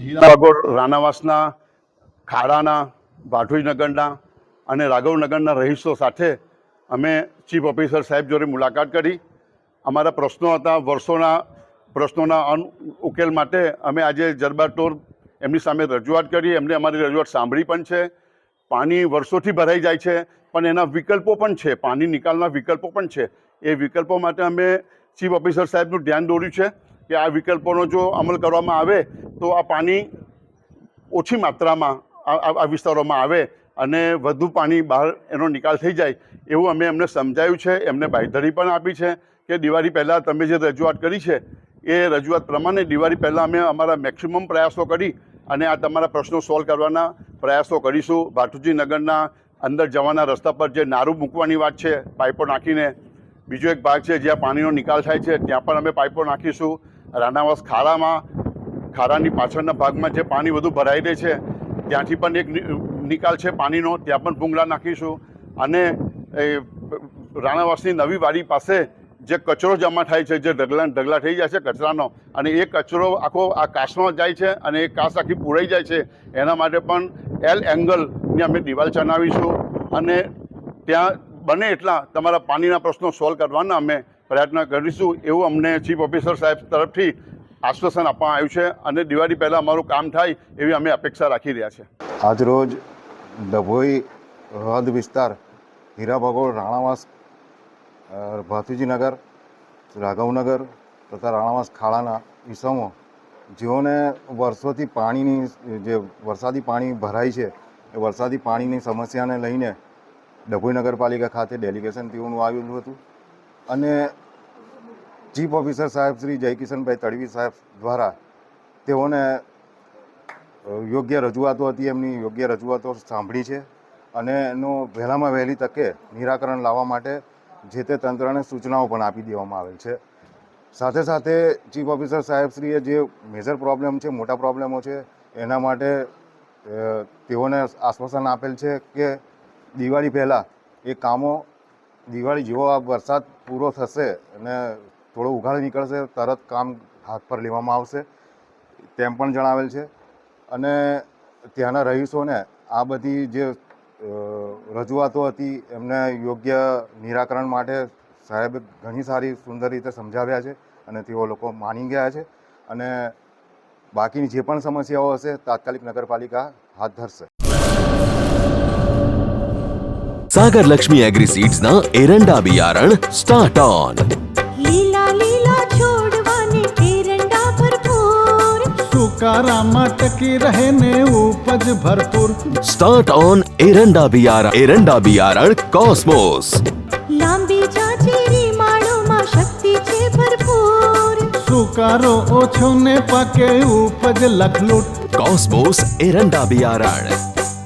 હીરાવાગોળ રાણાવાસના ખાડાના ભાઠુઈનગરના અને રાઘવનગરના રહીશો સાથે અમે ચીફ ઓફિસર સાહેબ જોડે મુલાકાત કરી. અમારા પ્રશ્નો હતા, વર્ષોના પ્રશ્નોના અન ઉકેલ માટે અમે આજે જરબાટોર એમની સામે રજૂઆત કરી. એમને અમારી રજૂઆત સાંભળી પણ છે. પાણી વર્ષોથી ભરાઈ જાય છે, પણ એના વિકલ્પો પણ છે, પાણી નિકાલના વિકલ્પો પણ છે. એ વિકલ્પો માટે અમે ચીફ ઓફિસર સાહેબનું ધ્યાન દોર્યું છે કે આ વિકલ્પોનો જો અમલ કરવામાં આવે તો આ પાણી ઓછી માત્રામાં આ વિસ્તારોમાં આવે અને વધુ પાણી બહાર એનો નિકાલ થઈ જાય એવું અમે એમને સમજાયું છે, એમને બાંયધરી પણ આપી છે કે દિવાળી પહેલાં તમે જે રજૂઆત કરી છે એ રજૂઆત પ્રમાણે દિવાળી પહેલાં અમે અમારા મેક્સિમમ પ્રયાસો કરી અને આ તમારા પ્રશ્નો સોલ્વ કરવાના પ્રયાસો કરીશું. ભાટુજી નગરના અંદર જવાના રસ્તા પર જે નારું મૂકવાની વાત છે, પાઇપો નાખીને. બીજો એક ભાગ છે, જ્યાં પાણીનો નિકાલ થાય છે, ત્યાં પણ અમે પાઇપો નાખીશું. રાનાવાસ ખાડામાં ખાડાની પાછળના ભાગમાં જે પાણી વધુ ભરાઈ રહે છે, ત્યાંથી પણ એક નિકાલ છે પાણીનો, ત્યાં પણ ભૂંગળા નાખીશું. અને રાણાવાસની નવી વાડી પાસે જે કચરો જમા થાય છે, જે ઢગલા ઢગલા થઈ જાય છે કચરાનો, અને એ કચરો આખો આ કાસમાં જાય છે અને એ કાસ આખી પૂરાઈ જાય છે. એના માટે પણ એલ એંગલની અમે દિવાલ ચણાવીશું અને ત્યાં બને એટલા તમારા પાણીના પ્રશ્નો સોલ્વ કરવાના અમે પ્રયત્ન કરીશું એવું અમને ચીફ ઓફિસર સાહેબ તરફથી આશ્વાસન આપવામાં આવ્યું છે અને દિવાળી પહેલાં અમારું કામ થાય એવી અમે અપેક્ષા રાખી રહ્યા છે આજરોજ ડભોઈ હદ વિસ્તાર હીરા ભગોળ રાણાવાસ ભાતીજીનગર, રાઘવનગર તથા રાણાવાસ ખાડાના ઈસમો, જેઓને વર્ષોથી પાણીની જે વરસાદી પાણી ભરાય છે, એ વરસાદી પાણીની સમસ્યાને લઈને ડભોઈ નગરપાલિકા ખાતે ડેલિગેશન તેઓનું આવેલું હતું. અને ચીફ ઓફિસર સાહેબ શ્રી જયકિશનભાઈ તડવી સાહેબ દ્વારા તેઓને યોગ્ય રજૂઆતો હતી, એમની યોગ્ય રજૂઆતો સાંભળી છે અને એનો વહેલામાં વહેલી તકે નિરાકરણ લાવવા માટે જે તે તંત્રને સૂચનાઓ પણ આપી દેવામાં આવેલ છે. સાથે સાથે ચીફ ઓફિસર સાહેબશ્રીએ જે મેજર પ્રોબ્લેમ છે, મોટા પ્રોબ્લેમો છે, એના માટે તેઓને આશ્વાસન આપેલ છે કે દિવાળી પહેલાં એ કામો દિવાળી જેવો આ વરસાદ પૂરો થશે અને થોડો ઉઘાડ નીકળશે, તરત કામ હાથ પર લેવામાં આવશે, તેમ પણ જણાવેલ છે. અને ત્યાંના રહીશોને આ બધી જે રજૂઆતો હતી, એમને યોગ્ય નિરાકરણ માટે સાહેબ ઘણી સારી સુંદર રીતે સમજાવ્યા છે અને તેઓ લોકો માની ગયા છે અને બાકીની જે પણ સમસ્યાઓ હશે, તાત્કાલિક નગરપાલિકા હાથ ધરશે. સાગર લક્ષ્મી એગ્રી એગ્રીસીડ્સના એરંડા બિયારણ સ્ટાર્ટ ઓન. कारा मट की रहने उपज भरपूर। स्टार्ट ऑन एरंडा बियारा एरंडा बियारा कॉस्मोस लांबीच्या चेरी शक्ति शक्तीचे भरपूर। सुकारो ओछो ने पके उपज लखलूट। कॉस्मोस एरंडा बियारा